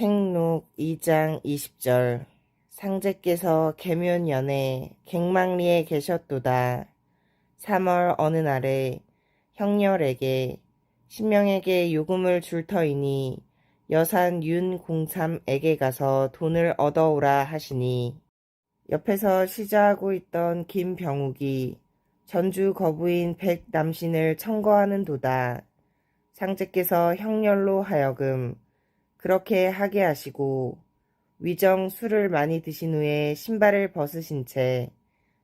행록 2장 20절 상제께서 계면연에 갱망리에 계셨도다. 3월 어느 날에 형렬에게 신명에게 요금을 줄 터이니 여산 윤공삼에게 가서 돈을 얻어오라 하시니 옆에서 시자하고 있던 김병욱이 전주 거부인 백남신을 청거하는 도다. 상제께서 형렬로 하여금 그렇게 하게 하시고 위정 술을 많이 드신 후에 신발을 벗으신 채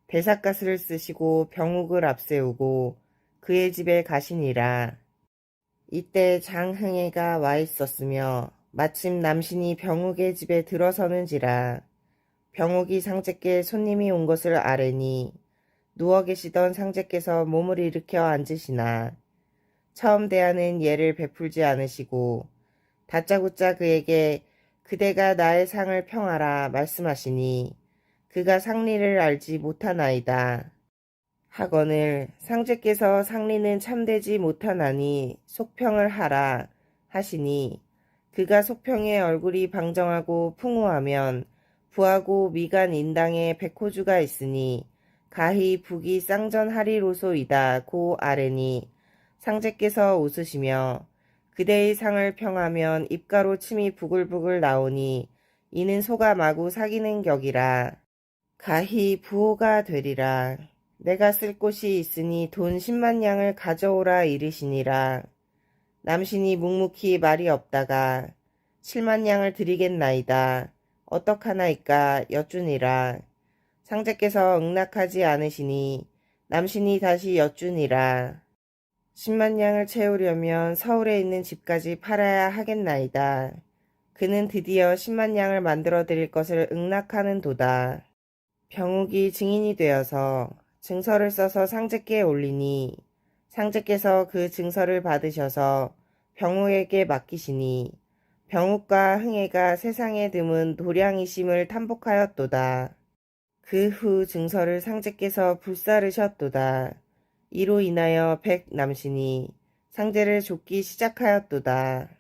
대사가스를 쓰시고 병욱을 앞세우고 그의 집에 가시니라. 이때 장흥애가 와 있었으며 마침 남신이 병욱의 집에 들어서는지라 병욱이 상제께 손님이 온 것을 아뢰니 누워 계시던 상제께서 몸을 일으켜 앉으시나 처음 대하는 예를 베풀지 않으시고 다짜고짜 그에게 그대가 나의 상을 평하라 말씀하시니 그가 상리를 알지 못하나이다. 하거늘 상제께서 상리는 참되지 못하나니 속평을 하라 하시니 그가 속평의 얼굴이 방정하고 풍우하면 부하고 미간 인당에 백호주가 있으니 가히 북이 쌍전하리로소이다 고 아뢰니 상제께서 웃으시며 그대의 상을 평하면 입가로 침이 부글부글 나오니 이는 소가 마구 사귀는 격이라. 가히 부호가 되리라. 내가 쓸 곳이 있으니 돈 10만 양을 가져오라 이르시니라. 남신이 묵묵히 말이 없다가 7만 양을 드리겠나이다. 어떡하나이까 여쭈니라. 상제께서 응낙하지 않으시니 남신이 다시 여쭈니라 10만 양을 채우려면 서울에 있는 집까지 팔아야 하겠나이다. 그는 드디어 10만 양을 만들어 드릴 것을 응낙하는 도다. 병욱이 증인이 되어서 증서를 써서 상제께 올리니 상제께서 그 증서를 받으셔서 병욱에게 맡기시니 병욱과 흥애가 세상에 드문 도량이심을 탐복하였도다. 그 후 증서를 상제께서 불사르셨도다. 이로 인하여 백남신이 상제를 쫓기 시작하였도다.